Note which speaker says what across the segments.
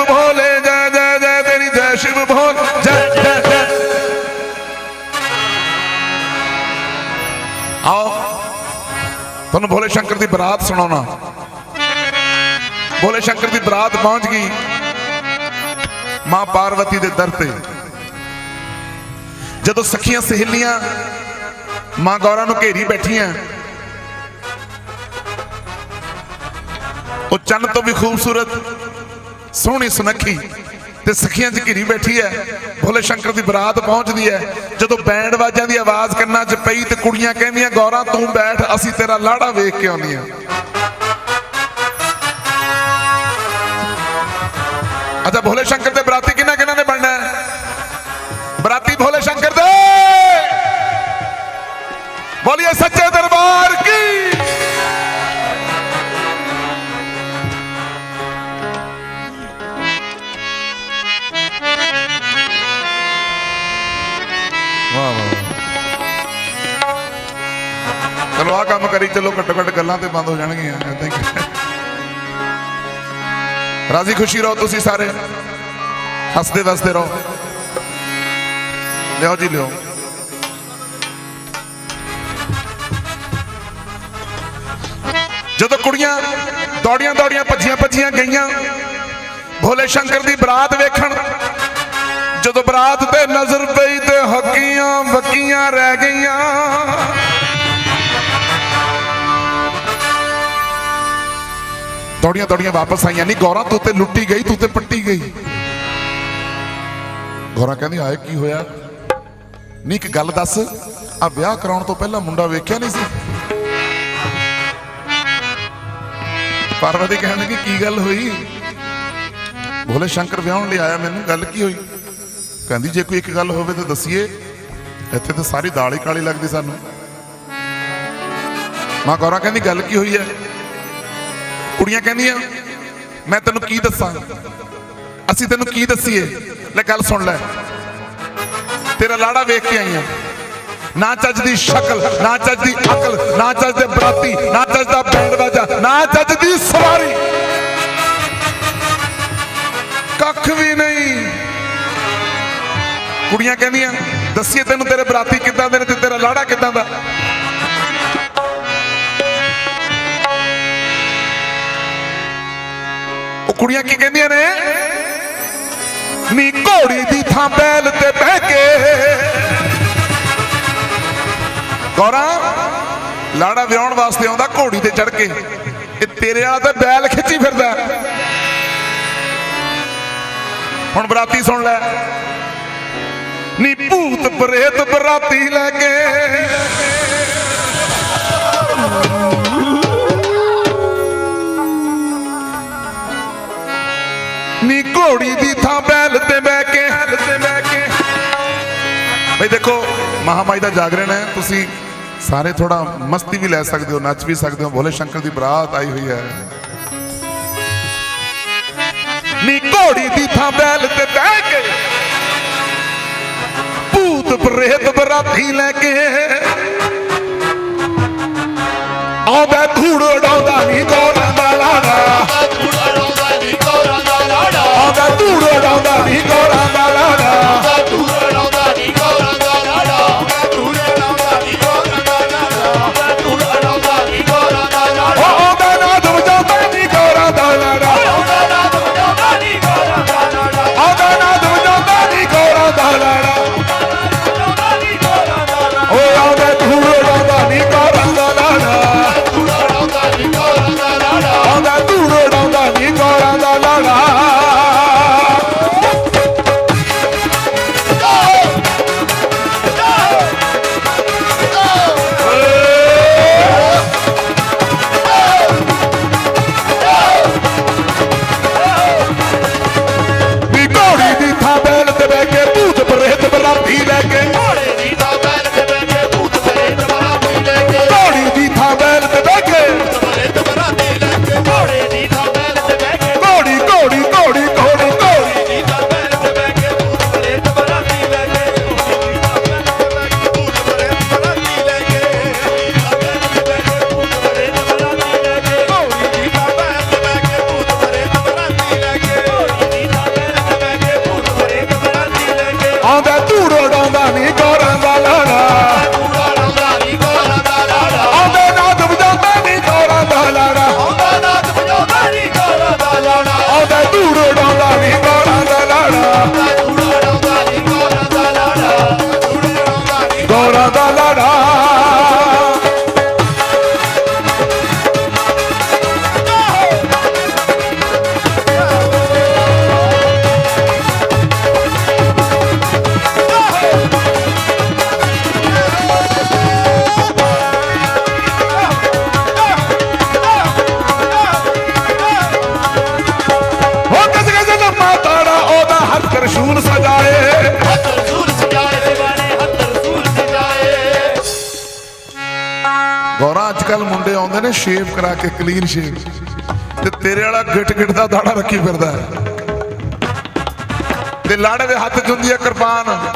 Speaker 1: शिव भोले जय जय जय तेरी जय शिव भोले जय जय जय आओ ਤੁਹਾਨੂੰ ਭੋਲੇ ਸ਼ੰਕਰ ਦੀ ਬਰਾਤ ਸੁਣਾਉਣਾ ਭੋਲੇ ਸ਼ੰਕਰ ਦੀ ਬਰਾਤ ਪਹੁੰਚ ਗਈ ਮਾਂ ਪਾਰਵਤੀ ਦੇ ਦਰ ਤੇ ਜਦੋਂ ਸਖੀਆਂ ਸਹੇਲੀਆਂ ਮਾਂ ਗੌਰਾ ਨੂੰ ਘੇਰੀ ਬੈਠੀਆਂ ਉਹ ਚੰਨ ਤੋਂ ਵੀ ਖੂਬਸੂਰਤ ਸੋਹਣੀ ਸੁਨੱਖੀ ਤੇ ਸਖੀਆਂ 'ਚ ਘਿਰੀ ਬੈਠੀ ਹੈ ਭੋਲੇ ਸ਼ੰਕਰ ਦੀ ਬਰਾਤ ਪਹੁੰਚਦੀ ਹੈ ਜਦੋਂ ਬੈਂਡ ਬਾਜਾਂ ਦੀ ਆਵਾਜ਼ ਕੰਨਾਂ 'ਚ ਪਈ ਤੇ ਕੁੜੀਆਂ ਕਹਿੰਦੀਆਂ, ਗੌਰਾ, ਤੂੰ ਬੈਠ, ਅਸੀਂ ਤੇਰਾ ਲਾੜਾ ਵੇਖ ਕੇ ਆਉਂਦੀਆਂ ਅੱਛਾ, ਭੋਲੇ ਸ਼ੰਕਰ ਦੇ ਬਰਾਤੀ ਕਰੀ, ਚਲੋ ਘੱਟੋ ਘੱਟ ਗੱਲਾਂ ਤੇ ਬੰਦ ਹੋ ਜਾਣਗੀਆਂ ਏਦਾਂ ਹੀ ਰਾਜ਼ੀ ਖੁਸ਼ੀ ਰਹੋ ਤੁਸੀਂ ਸਾਰੇ। ਹੱਸਦੇ ਵਸਦੇ ਰਹੋ। ਲਿਓ ਜੀ ਲਿਓ ਜਦੋਂ ਕੁੜੀਆਂ ਦੌੜੀਆਂ ਦੌੜੀਆਂ ਭੱਜੀਆਂ ਭੱਜੀਆਂ ਗਈਆਂ, ਭੋਲੇ ਸ਼ੰਕਰ ਦੀ ਬਰਾਤ ਵੇਖਣ, ਜਦੋਂ ਬਰਾਤ ਤੇ ਨਜ਼ਰ ਪਈ ਤੇ ਹੱਕੀਆਂ ਬੱਕੀਆਂ ਰਹਿ ਗਈਆਂ। ਦੌੜੀਆਂ ਦੌੜੀਆਂ ਵਾਪਸ ਆਈਆਂ ਨਹੀਂ ਗੌਰਾ ਤੂੰ ਤੇ ਲੁੱਟੀ ਗਈ, ਤੂੰ ਤੇ ਪੱਟੀ ਗਈ। ਗੌਰਾ ਕਹਿੰਦੀ ਆਏ ਕੀ ਹੋਇਆ? ਨਹੀਂ ਇੱਕ ਗੱਲ ਦੱਸ। ਆ ਵਿਆਹ ਕਰਾਉਣ ਤੋਂ ਪਹਿਲਾਂ ਮੁੰਡਾ ਵੇਖਿਆ ਨਹੀਂ ਸੀ? ਪਾਰਵਤੀ ਕਹਿਣ ਲੱਗੀ ਕੀ ਗੱਲ ਹੋਈ? ਭੋਲੇ ਸ਼ੰਕਰ ਵਿਆਹਣ ਲਈ ਆਇਆ ਮੈਨੂੰ, ਗੱਲ ਕੀ ਹੋਈ? ਕਹਿੰਦੀ, ਜੇ ਕੋਈ ਇੱਕ ਗੱਲ ਹੋਵੇ ਤਾਂ ਦੱਸੀਏ। ਇੱਥੇ ਤਾਂ ਸਾਰੀ ਦਾਲ ਹੀ ਕਾਲੀ ਲੱਗਦੀ ਸਾਨੂੰ। ਮਾਂ ਗੌਰਾ ਕਹਿੰਦੀ, ਗੱਲ ਕੀ ਹੋਈ ਹੈ? ਕੁੜੀਆਂ ਕਹਿੰਦੀਆਂ, ਮੈਂ ਤੈਨੂੰ ਕੀ ਦੱਸਾਂ? ਅਸੀਂ ਤੈਨੂੰ ਕੀ ਦਸੀਏ? ਲੈ ਗੱਲ ਸੁਣ ਲੈ। ਤੇਰਾ ਲਾੜਾ ਵੇਖ ਕੇ ਆਈਆਂ ਨਾ ਚੱਜ ਦੀ ਸ਼ਕਲ, ਨਾ ਚੱਜ ਦੀ ਅਕਲ, ਨਾ ਚੱਜ ਦੇ ਬਰਾਤੀ, ਨਾ ਚੱਜ ਦਾ ਬੈਂਡ ਬਾਜਾ, ਨਾ ਚੱਜ ਦੀ ਸਵਾਰੀ। ਕੱਖ ਵੀ ਨਹੀਂ। ਕੁੜੀਆਂ ਕਹਿੰਦੀਆਂ, ਦੱਸੀਏ ਤੈਨੂੰ ਤੇਰੇ ਬਰਾਤੀ ਕਿੱਦਾਂ ਦੇ ਨੇ ਤੇ ਤੇਰਾ ਲਾੜਾ ਕਿੱਦਾਂ ਦਾ? ਕੁੜੀਆਂ ਕੀ ਕਹਿੰਦੀਆਂ ਨੇ? ਨੀ ਘੋੜੀ ਦੀ ਥਾਂ ਬੈਲ ਤੇ ਬਹਿ ਕੇ। ਗੌਰਾ, ਲਾੜਾ ਵਿਆਹਣ ਵਾਸਤੇ ਆਉਂਦਾ ਘੋੜੀ ਤੇ ਚੜ ਕੇ। ਇਹ ਤੇਰੇ ਵਾਲਾ ਤਾਂ ਬੈਲ ਖਿੱਚੀ ਫਿਰਦਾ। ਹੁਣ ਬਰਾਤੀ ਸੁਣ ਲੈ। ਨੀ ਭੂਤ ਪ੍ਰੇਤ ਬਰਾਤੀ ਲੈ ਕੇ। ਨੀ ਘੋੜੀ ਦੀ ਥਾਂ ਬੈਲ ਤੇ ਬਹਿ ਕੇ। ਹਲ ਤੇ ਬਹਿ ਕੇ ਬਈ ਦੇਖੋ, ਮਹਾਮਾਈ ਦਾ ਜਾਗਰਣ ਹੈ, ਤੁਸੀਂ ਸਾਰੇ ਥੋੜਾ ਮਸਤੀ ਵੀ ਲੈ ਸਕਦੇ ਹੋ, ਨੱਚ ਵੀ ਸਕਦੇ ਹੋ। ਭੋਲੇ ਸ਼ੰਕਰ ਦੀ ਬਰਾਤ ਆਈ ਹੋਈ ਹੈ। ਨੀ ਘੋੜੀ ਦੀ ਥਾਂ ਬੈਲ ਤੇ ਬਹਿ ਕੇ ਭੂਤ ਪ੍ਰੇਤ ਬਰਾਤੀ ਲੈ ਕੇ ਆਉਂਦਾ ਧੂੜ ਉਡਾਉਂਦਾ ਨੀ ਗੋਰਾ ਦਾ ਲਾੜਾ ਆਉਂਦਾ ਧੂੜ ਉਡਾਉਂਦਾ ਨੀ ਗੋਰਾ ਦਾ la la ਗੌਰਾ ਅੱਜ ਕੱਲ ਮੁੰਡੇ ਆਉਂਦੇ ਨੇ ਸ਼ੇਵ ਕਰਾ ਕੇ, ਕਲੀਨ ਸ਼ੇਵ। ਤੇ ਤੇਰੇ ਵਾਲਾ ਗਿੱਟ ਗਿੱਟ ਦਾ ਦਾੜਾ ਰੱਖੀ ਫਿਰਦਾ ਹੈ। ਤੇ ਲਾੜੇ ਦੇ ਹੱਥ 'ਚ ਹੁੰਦੀ ਹੈ ਕਿਰਪਾਨ।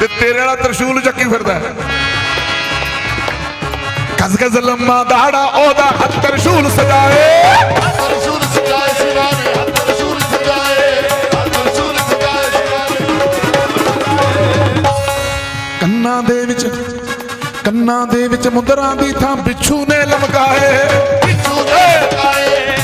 Speaker 1: ਤੇ ਤੇਰੇ ਵਾਲਾ ਤਰਸ਼ੂਲ ਚੱਕੀ ਫਿਰਦਾ ਹੈ। ਗਜ਼ ਗਜ਼ ਲੰਮਾ ਦਾੜਾ, ਉਹਦਾ ਹੱਥ ਤਰਸ਼ੂਲ ਸਜਾਏ।
Speaker 2: ਹੱਥ ਸਜਾਏ ਸਿਵਾਣੇ
Speaker 1: ਕੰਨਾਂ ਦੇ ਵਿੱਚ ਕੰਨਾਂ ਦੇ ਵਿੱਚ ਮੁੰਦਰਾਂ ਦੀ ਥਾਂ ਬਿੱਛੂ ਨੇ ਲਮਕਾਏ।
Speaker 2: ਪਿੱਛੂ ਦੇ ਲਗਾਏ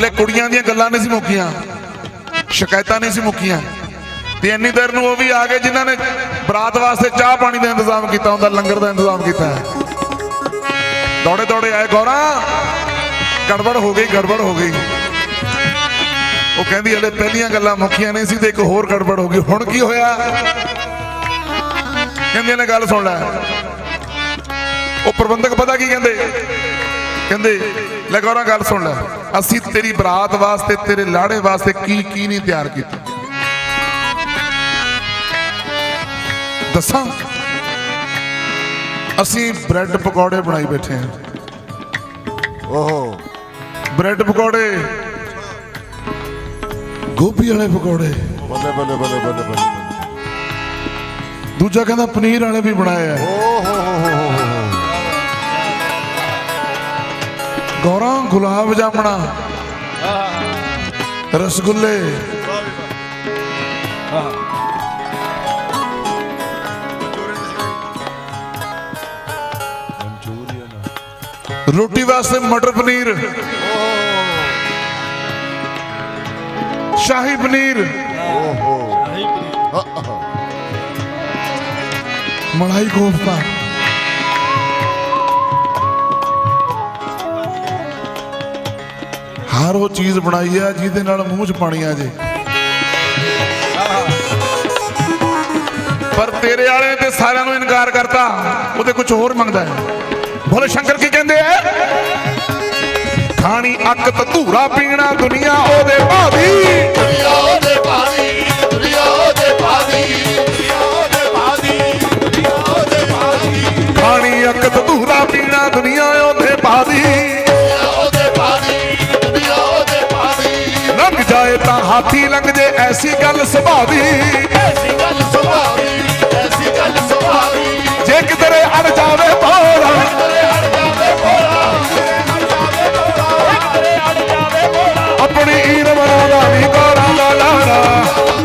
Speaker 1: ਹਾਲੇ ਕੁੜੀਆਂ ਦੀਆਂ ਗੱਲਾਂ ਨਹੀਂ ਸੀ ਮੁੱਕੀਆਂ, ਸ਼ਿਕਾਇਤਾਂ ਨਹੀਂ ਸੀ ਮੁੱਕੀਆਂ। ਤੇ ਇੰਨੀ ਦੇਰ ਨੂੰ ਉਹ ਵੀ ਆ ਗਏ ਜਿਨ੍ਹਾਂ ਨੇ ਬਰਾਤ ਵਾਸਤੇ ਚਾਹ ਪਾਣੀ ਦਾ ਇੰਤਜ਼ਾਮ ਕੀਤਾ ਹੁੰਦਾ ਲੰਗਰ ਦਾ ਇੰਤਜ਼ਾਮ ਕੀਤਾ। ਦੌੜੇ ਦੌੜੇ ਆਏ, ਗੌਰਾ, ਗੜਬੜ ਹੋ ਗਈ, ਗੜਬੜ ਹੋ ਗਈ। ਉਹ ਕਹਿੰਦੀ, ਹਲੇ ਪਹਿਲੀਆਂ ਗੱਲਾਂ ਮੁੱਕੀਆਂ ਨਹੀਂ ਸੀ ਤੇ ਇੱਕ ਹੋਰ ਗੜਬੜ ਹੋ ਗਈ। ਹੁਣ ਕੀ ਹੋਇਆ? ਕਹਿੰਦੀ ਨੇ ਗੱਲ ਸੁਣ ਲੈ। ਉਹ ਪ੍ਰਬੰਧਕ ਪਤਾ ਕੀ ਕਹਿੰਦੇ? ਕਹਿੰਦੇ ਲੈ ਗੌਰਾ ਗੱਲ ਸੁਣ ਲੈ। ਅਸੀਂ ਤੇਰੀ ਬਰਾਤ ਵਾਸਤੇ ਤੇਰੇ ਲਾੜੇ ਵਾਸਤੇ ਕੀ ਕੀ ਨਹੀਂ ਤਿਆਰ ਕੀਤਾ? ਦੱਸਾਂ? ਅਸੀਂ ਬ੍ਰੈਡ ਪਕੌੜੇ ਬਣਾਈ ਬੈਠੇ ਹਾਂ।
Speaker 2: ਓਹੋ।
Speaker 1: ਬ੍ਰੈਡ ਪਕੌੜੇ। ਗੋਭੀ ਵਾਲੇ ਪਕੌੜੇ।
Speaker 2: ਬੱਲੇ ਬੱਲੇ ਬੱਲੇ ਬੱਲੇ ਬੱਲੇ।
Speaker 1: ਦੂਜਾ ਕਹਿੰਦਾ ਪਨੀਰ ਵਾਲੇ ਵੀ ਬਣਾਏ ਆ।
Speaker 2: ਓਹੋ।
Speaker 1: ਗੌਰਾਂ ਗੁਲਾਬ ਜਾਮਣਾ। ਰਸਗੁੱਲੇ। ਰੋਟੀ ਵਾਸਤੇ ਮਟਰ ਪਨੀਰ। ਸ਼ਾਹੀ ਪਨੀਰ। ਮਲਾਈ ਕੋਫਤਾ। ਹਰ ਉਹ ਚੀਜ਼ ਬਣਾਈ ਆ ਜਿਹਦੇ ਨਾਲ ਮੂੰਹ 'ਚ ਪਾਣੀ ਆ ਜੇ। ਪਰ ਤੇਰੇ ਵਾਲੇ ਤੇ ਸਾਰਿਆਂ ਨੂੰ ਇਨਕਾਰ ਕਰਤਾ ਉਹਦੇ ਕੁਝ ਹੋਰ ਮੰਗਦਾ ਹੈ। ਭੋਲੇ ਸ਼ੰਕਰ ਕੀ ਕਹਿੰਦੇ ਐ ਖਾਣੀ ਅੱਕ ਤਧੂਰਾ ਪੀਣਾ ਦੁਨੀਆ ਉਹਦੇ
Speaker 2: ਦੁਨੀਆ ਉਹਦੇ ਪਾਦੀ ਦੁਨੀਆ ਉਹਦੇ ਪਾਦੀ ਦੁਨੀਆ ਉਹਦੇ ਪਾਦੀ ਦੁਨੀਆ ਉਹਦੇ ਪਾਦੀ
Speaker 1: ਖਾਣੀ ਅੱਕ ਤਧੂਰਾ ਪੀਣਾ ਦੁਨੀਆ ਉਹਦੇ ਭਾਦੀ ਹਾਥੀ ਲੰਘ ਜੇ ਐਸੀ ਗੱਲ ਸੁਭਾਵੀ।
Speaker 2: ਐਸੀ ਗੱਲ ਸੁਭਾਵੀ ਐਸੀ ਗੱਲ ਸੁਭਾਵੀ।
Speaker 1: ਜੇ ਕਿਧਰੇ ਅੜ ਜਾਵੇ ਭੋਰਾ। ਆਪਣੀ ਈਰ ਮਨਾਉਂਦਾ ਨਹੀਂ ਗੋਰਾਂ ਦਾ ਲਾੜਾ।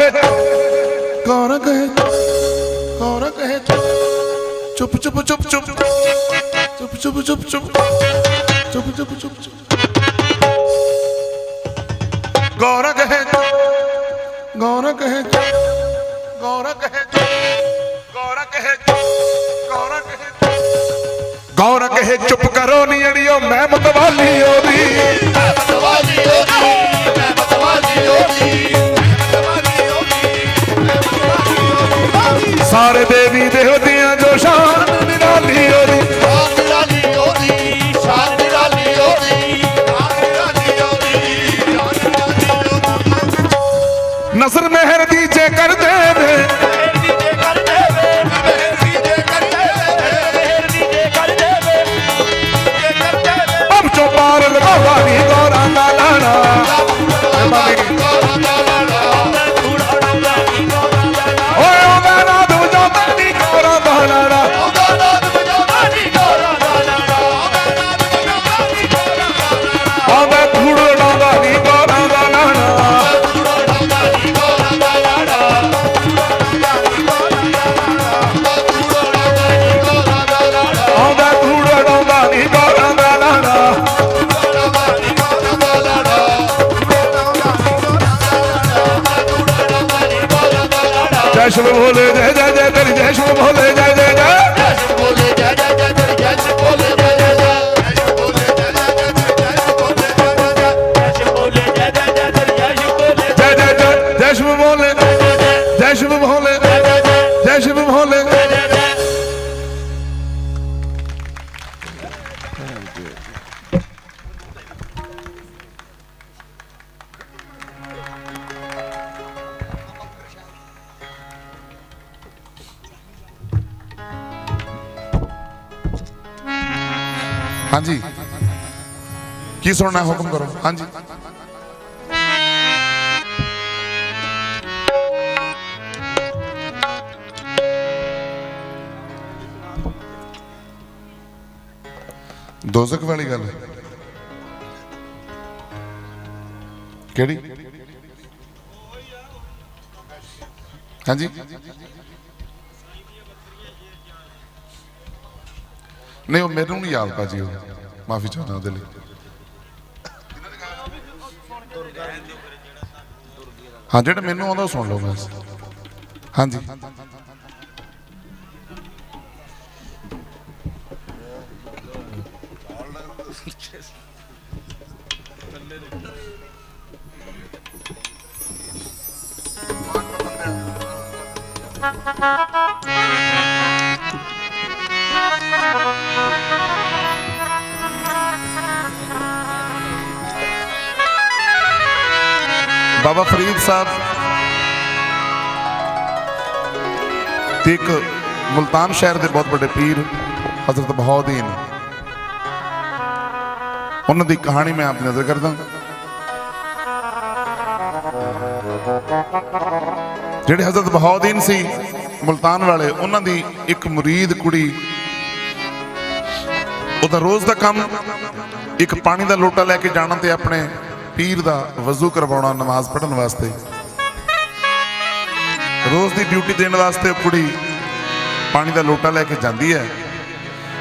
Speaker 1: ਕਹੇ ਗੌਰਾ ਕਹੇ ਗੌਰਾ ਕਹੇ ਚੁੱਪ ਚੁੱਪ ਚੁੱਪ ਚੁੱਪ। ਚੁੱਪ ਚੁੱਪ ਚੁੱਪ ਚੁੱਪ। ਚੁੱਪ ਚੁੱਪ ਚੁੱਪ ਚੁੱਪ। ਗੌਰਾ ਕਹੇ ਗੌਰਾ ਕਹੇ ਗੌਰਾ ਕਹੇ ਗੌਰ ਕਹੇ ਗੌਰਾ ਕਹੇ ਗੌਰਾ ਕਹੇ? ਚੁੱਪ ਕਰੋ ਨੀ ਅੜਿਓ ਮੈਂ ਮਤਵਾਲੀ ਉਹਦੀ।
Speaker 2: ਮੈਂ ਮਤਵਾਲੀ ਹੋਗੀ ਮੈਂ ਮਤਵਾਲੀ ਹੋਗੀ
Speaker 1: ਸਾਰੇ ਦੇਵੀ ਦੇਵਤਿਆਂ ਜੋ ਸ਼ਾਨ ਨਿਰਾਲੀ ਉਹਦੀ আসল ਹਾਂਜੀ ਕੀ ਸੁਣਨਾ ਹੈ? ਹੁਕਮ ਕਰੋ ਹਾਂਜੀ ਦੋਜ਼ਖ ਵਾਲੀ ਗੱਲ ਕਿਹੜੀ ਹਾਂਜੀ ਨਹੀਂ, ਉਹ ਮੈਨੂੰ ਨਹੀਂ ਯਾਦ ਭਾਜੀ ਉਹ। ਮਾਫੀ ਚਾਹੁੰਦਾ ਉਹਦੇ ਲਈ। ਹਾਂ, ਜਿਹੜਾ ਮੈਨੂੰ ਆਉਂਦਾ ਉਹ ਸੁਣ ਲਓ ਬਸ। ਹਾਂਜੀ। ਬਾਬਾ ਫਰੀਦ ਸਾਹਿਬ ਤੇ ਇੱਕ ਮੁਲਤਾਨ ਸ਼ਹਿਰ ਦੇ ਬਹੁਤ ਵੱਡੇ ਪੀਰ ਹਜ਼ਰਤ ਬਹਾਉਦੀਨ। ਉਹਨਾਂ ਦੀ ਕਹਾਣੀ ਮੈਂ ਆਪ ਨਜ਼ਰ ਕਰਦਾ। ਜਿਹੜੇ ਹਜ਼ਰਤ ਬਹਾਉਦੀਨ ਸੀ, ਮੁਲਤਾਨ ਵਾਲੇ, ਉਹਨਾਂ ਦੀ ਇੱਕ ਮੁਰੀਦ ਕੁੜੀ, ਉਹਦਾ ਰੋਜ਼ ਦਾ ਕੰਮ, ਇੱਕ ਪਾਣੀ ਦਾ ਲੋਟਾ ਲੈ ਕੇ ਜਾਣਾ ਤੇ ਆਪਣੇ ਪੀਰ ਦਾ ਵਜ਼ੂ ਕਰਵਾਉਣਾ ਨਮਾਜ਼ ਪੜਨ ਵਾਸਤੇ। ਰੋਜ਼ ਦੀ ਡਿਊਟੀ ਦੇਣ ਵਾਸਤੇ ਕੁੜੀ ਪਾਣੀ ਦਾ ਲੋਟਾ ਲੈ ਕੇ ਜਾਂਦੀ ਹੈ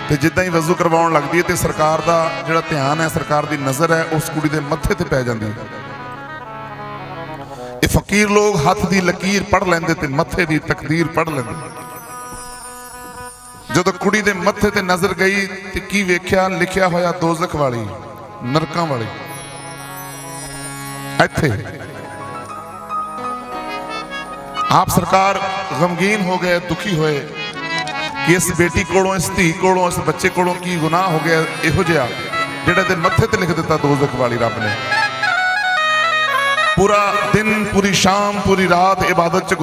Speaker 1: ਤੇ ਜਿੱਦਾਂ ਹੀ ਵਜ਼ੂ ਕਰਵਾਉਣ ਲੱਗਦੀ ਹੈ ਤੇ ਸਰਕਾਰ ਦਾ ਜਿਹੜਾ ਧਿਆਨ ਹੈ, ਸਰਕਾਰ ਦੀ ਨਜ਼ਰ ਹੈ, ਉਸ ਕੁੜੀ ਦੇ ਮੱਥੇ ਤੇ ਪੈ ਜਾਂਦੀ ਹੈ। ਇਹ ਫਕੀਰ ਲੋਕ ਹੱਥ ਦੀ ਲਕੀਰ ਪੜ ਲੈਂਦੇ ਤੇ ਮੱਥੇ ਦੀ ਤਕਦੀਰ ਪੜ ਲੈਂਦੇ। ਜਦੋਂ ਕੁੜੀ ਦੇ ਮੱਥੇ ਤੇ ਨਜ਼ਰ ਗਈ ਤੇ ਕੀ ਵੇਖਿਆ? ਲਿਖਿਆ ਹੋਇਆ ਦੋਜ਼ਖ ਵਾਲੀ, ਨਰਕਾਂ ਵਾਲੀ। ਇੱਥੇ ਆਪ ਸਰਕਾਰ ਗਮਗੀਨ ਹੋ ਗਏ ਦੁਖੀ ਹੋਏ ਕਿ ਇਸ ਬੇਟੀ ਕੋਲੋਂ ਇਸ ਧੀ ਕੋਲੋਂ ਇਸ ਬੱਚੇ ਕੋਲੋਂ ਕੀ ਗੁਨਾਹ ਹੋ ਗਿਆ ਇਹੋ ਜਿਹਾ ਜਿਹੜਾ ਤੇ ਮੱਥੇ ਤੇ ਲਿਖ ਦਿੱਤਾ ਦੋਜ਼ਖ ਵਾਲੀ ਰੱਬ ਨੇ ਪੂਰਾ ਦਿਨ ਪੂਰੀ ਸ਼ਾਮ ਪੂਰੀ ਰਾਤ ਇਬਾਦਤ ਚ